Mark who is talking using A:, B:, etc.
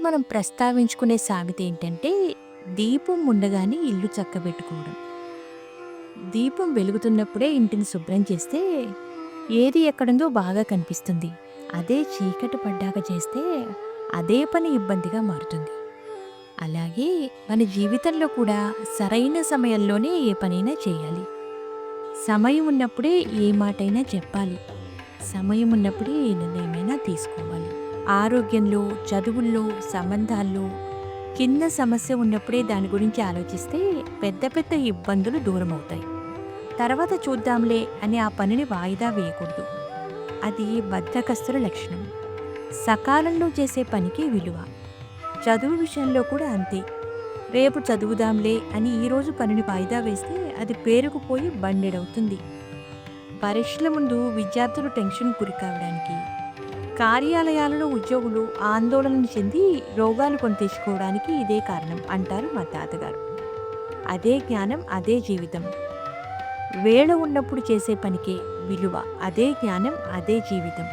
A: మనం ప్రస్తావించుకునే సామెత ఏంటంటే దీపం ఉండగానే ఇల్లు చక్కబెట్టుకోవడం. దీపం వెలుగుతున్నప్పుడే ఇంటిని శుభ్రం చేస్తే ఏది ఎక్కడుందో బాగా కనిపిస్తుంది. అదే చీకటి పడ్డాక చేస్తే అదే పని ఇబ్బందిగా మారుతుంది. అలాగే మన జీవితంలో కూడా సరైన సమయంలోనే ఏ పనైనా చేయాలి. సమయం ఉన్నప్పుడే ఏ మాటైనా చెప్పాలి. సమయం ఉన్నప్పుడే ఏ నిర్ణయమైనా తీసుకోవాలి. ఆరోగ్యంలో చదువుల్లో సంబంధాల్లో చిన్న సమస్య ఉన్నప్పుడే దాని గురించి ఆలోచిస్తే పెద్ద పెద్ద ఇబ్బందులు దూరం అవుతాయి తర్వాత చూద్దాంలే అని ఆ పనిని వాయిదా వేయకూడదు. అది బద్ధకస్తుల లక్షణం. సకాలంలో చేసే పనికి విలువ. చదువు విషయంలో కూడా అంతే. రేపు చదువుదాంలే అని ఈరోజు పనిని వాయిదా వేస్తే అది పేరుకుపోయి బండెడవుతుంది. పరీక్షల ముందు విద్యార్థులు టెన్షన్ గురి కావడానికి కార్యాలయాలలో ఉద్యోగులు ఆందోళన చెంది రోగాలు కొని తెచ్చుకోవడానికి ఇదే కారణం అంటారు మా తాతగారు. అదే జ్ఞానం అదే జీవితం. వేళ ఉన్నప్పుడు చేసే పనికే విలువ. అదే జ్ఞానం అదే జీవితం.